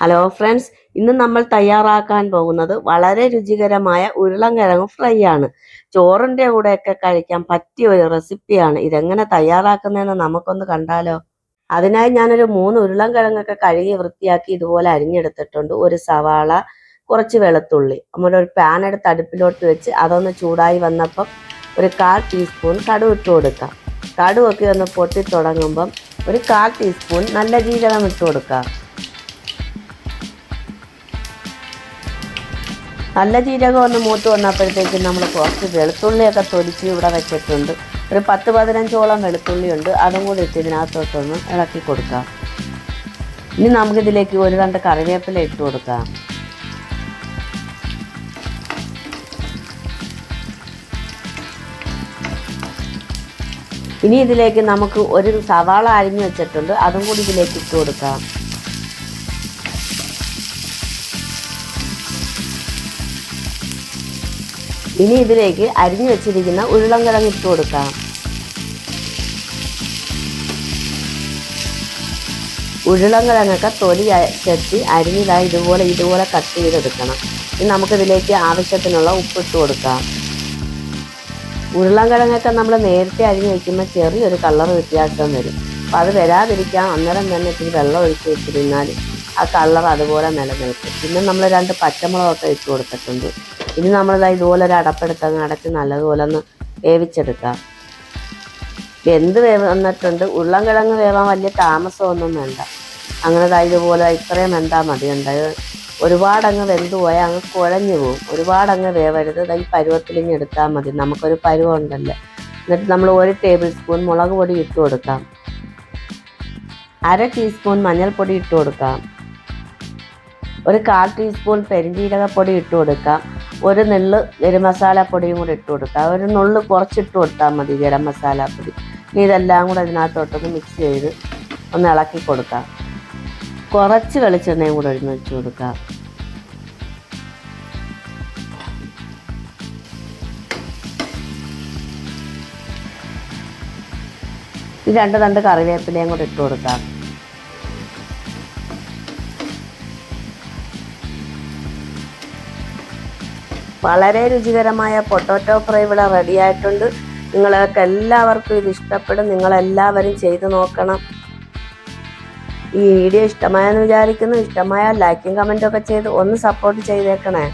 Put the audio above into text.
Hello friends ഇന്ന് നമ്മൾ തയ്യാറാക്കാൻ പോകുന്നത് വളരെ രുചികരമായ ഉരുളൻകിഴങ്ങ് ഫ്രൈ ആണ്. ചോറിന്റെ കൂടെയൊക്കെ കഴിക്കാൻ പറ്റിയ ഒരു റെസിപ്പിയാണ് ഇതെങ്ങനെ തയ്യാറാക്കുന്നതെന്ന് നമുക്കൊന്ന് കണ്ടാലോ? അതിനായി ഞാനൊരു മൂന്ന് ഉരുളൻകിഴങ്ങൊക്കെ കഴുകി വൃത്തിയാക്കി ഇതുപോലെ അരിഞ്ഞെടുത്തിട്ടുണ്ട്. ഒരു സവാള കുറച്ച് വെളുത്തുള്ളി. ഒരു പാൻ എടുത്ത് അടുപ്പിലോട്ട് വെച്ച് അതൊന്ന് ചൂടായി വന്നപ്പം ഒരു കാൽ ടീസ്പൂൺ കടുവ് ഇട്ട് കൊടുക്കാം. കടുവൊക്കെ ഒന്ന് പൊട്ടി തുടങ്ങുമ്പം ഒരു കാൽ ടീസ്പൂൺ നല്ല ജീരകം ഇട്ട് കൊടുക്കാം. നല്ല ജീരകം ഒന്ന് മൂത്ത് വന്നപ്പോഴത്തേക്കും നമ്മൾ കുറച്ച് വെളുത്തുള്ളിയൊക്കെ തൊലിച്ച് ഇവിടെ വെച്ചിട്ടുണ്ട്. ഒരു പത്ത് പതിനഞ്ചോളം വെളുത്തുള്ളി ഉണ്ട്. അതും കൂടി ഇട്ട് ഇതിനകത്തോട്ടൊന്ന് ഇളക്കി കൊടുക്കാം. ഇനി നമുക്കിതിലേക്ക് ഒരു രണ്ട് കറിവേപ്പില ഇട്ട് കൊടുക്കാം. ഇനി ഇതിലേക്ക് നമുക്ക് ഒരു സവാള അരിഞ്ഞു വെച്ചിട്ടുണ്ട്. അതും കൂടി ഇതിലേക്ക് ഇട്ട് കൊടുക്കാം. ഇനി ഇതിലേക്ക് അരിഞ്ഞു വെച്ചിരിക്കുന്ന ഉരുളൻകിഴങ്ങ് ഇട്ട് കൊടുക്കാം. ഉരുളൻകിഴങ്ങൊക്കെ തൊലി ചെത്തി അരിഞ്ഞതായി ഇതുപോലെ ഇതുപോലെ കട്ട് ചെയ്തെടുക്കണം. ഇനി നമുക്കിതിലേക്ക് ആവശ്യത്തിനുള്ള ഉപ്പ് ഉപ്പിട്ട് കൊടുക്കാം. ഉരുളൻകിഴങ്ങൊക്കെ നമ്മൾ നേരത്തെ അരിഞ്ഞു വയ്ക്കുമ്പോൾ ചെറിയൊരു കളർ വ്യത്യാസം വരും. അപ്പം അത് വരാതിരിക്കാൻ അന്നേരം തന്നെ ഇത്തിരി വെള്ളം ഒഴിച്ച് വെച്ചിരുന്നാൽ ആ കളർ അതുപോലെ നിലനിൽക്കും. പിന്നെ നമ്മൾ രണ്ട് പച്ചമുളകൊക്കെ ഇട്ട് കൊടുത്തിട്ടുണ്ട്. ഇനി നമ്മളിതാ ഇതുപോലെ ഒരു അടപ്പെടുത്തങ്ങ് അടച്ച് നല്ലതുപോലെ ഒന്ന് വേവിച്ചെടുക്കാം. എന്ത് വേവ് വന്നിട്ടുണ്ട്? ഉരുളൻകിഴങ്ങ് വേവാൻ വലിയ താമസമൊന്നും വേണ്ട. അങ്ങനെ ഇതുപോലെ ഇത്രയും വെന്താൽ മതി. ഉണ്ട് ഒരുപാട് അങ്ങ് വെന്ത് പോയാൽ അങ്ങ് കുഴഞ്ഞു പോകും ഒരുപാട് അങ്ങ് വേവരുത് ഈ ഇനി എടുത്താൽ മതി. നമുക്കൊരു പരുവം ഉണ്ടല്ലോ? എന്നിട്ട് നമ്മൾ ഒരു ടേബിൾ സ്പൂൺ മുളക് പൊടി ഇട്ട് കൊടുക്കാം. അര ടീസ്പൂൺ മഞ്ഞൾപ്പൊടി ഇട്ട് കൊടുക്കാം. ഒരു കാൽ ടീസ്പൂൺ പെരിഞ്ജീരകപ്പൊടി ഇട്ട് കൊടുക്കാം. ഒരു നെള്ള് ഗരം മസാലപ്പൊടിയും കൂടി ഇട്ട് കൊടുക്കുക. ഒരു നുള്ള് കുറച്ചിട്ട് കൊടുത്താൽ മതി ഗരം പൊടി. ഇനി ഇതെല്ലാം കൂടെ ഇതിനകത്തോട്ടൊന്ന് മിക്സ് ചെയ്ത് ഒന്ന് ഇളക്കി കൊടുക്കാം കുറച്ച് വെളിച്ചെണ്ണയും കൂടെ ഒഴിഞ്ഞ് വെച്ച് കൊടുക്കാം രണ്ട് തണ്ട് കറിവേപ്പിലയും കൂടെ ഇട്ട് കൊടുക്കാം വളരെ രുചികരമായ പൊട്ടോറ്റോ ഫ്രൈ ഇവിടെ റെഡി ആയിട്ടുണ്ട്. നിങ്ങൾക്ക് എല്ലാവർക്കും ഇത് ഇഷ്ടപ്പെടും. നിങ്ങളെല്ലാവരും ചെയ്തു നോക്കണം. ഈ വീഡിയോ ഇഷ്ടമായെന്ന് വിചാരിക്കുന്നു. ഇഷ്ടമായാൽ ലൈക്കും കമന്റും ഒക്കെ ചെയ്ത് ഒന്ന് സപ്പോർട്ട് ചെയ്തേക്കണേ.